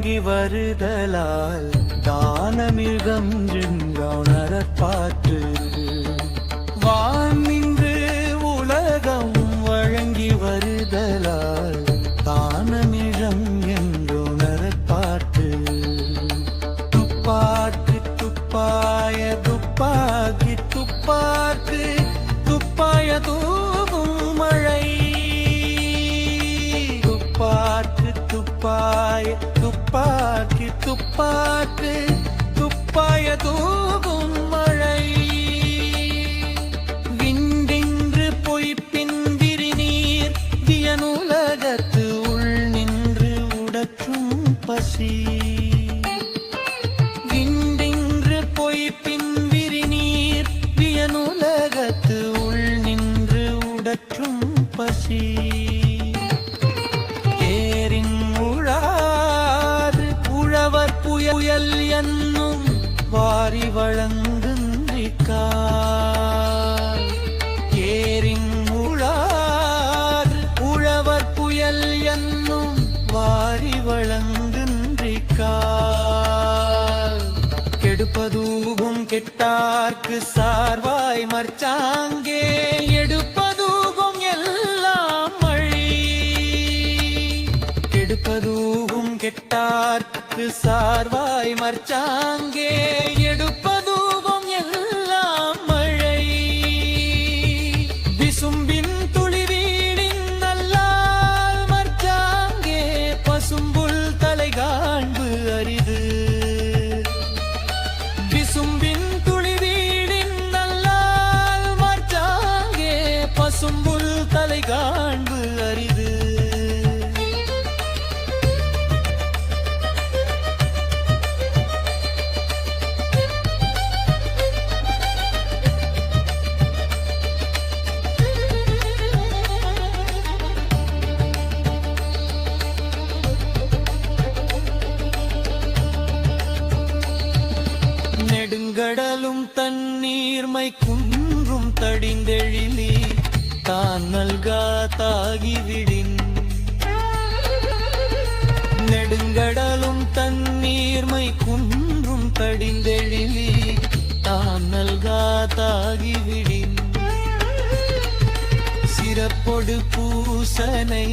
வருதலால் தானமிழ்கம் உணரப்பாற்று வான் நின்று உலகம் வழங்கி வருதலால் தானமிழம் என்றுணரப்பாற்று துப்பாக்கு துப்பாய துப்பாக்கி துப்பாக்கு துப்பாய தூ துப்பாக்கி துப்பாக்கு துப்பாய தூகும் மழை. விண்டென்று பொய்ப்பின் விரிநீர் வியனுலகத்து உள் நின்று உடற்றும் பசி. விண்டென்று பொய்ப்பின் விரிநீர் வியனுலகத்து உள் நின்று உடற்றும் பசி. புயல் என்னும் வாரி வழங்குந்திக்கார் ஏரின் உழார் உழவர் புயல் என்னும் வாரி வழங்குந்திக்கார் கெடுப்பதூகும் கெட்டார்க்கு சார்வாய் மர்ச்சாங்கே சார்வாய் மர்ச்சாங்கே எடுப்ப கடலும் தண்ணீர்மை குன்றும் தடிந்தெழிலி தான் நல்கா தாகிவிடின் நெடுங்கடலும் தண்ணீர்மை குன்றும் தடிந்தெழிலி தான் நல்கா தாகிவிடின் சிறப்பொடு பூசனை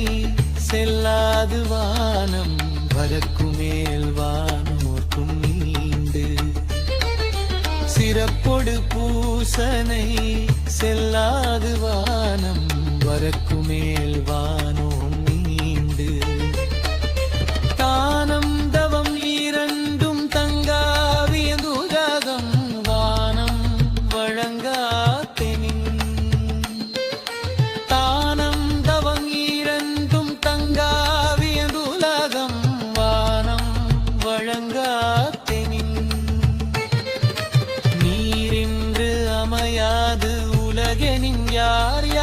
செல்லாது வானம் வரக்குமேல் வானோர்க்கும் யோசனை செல்லாது வானம் வரக்குமே நீரின்று அமையாது உலகெனின் யார் யார்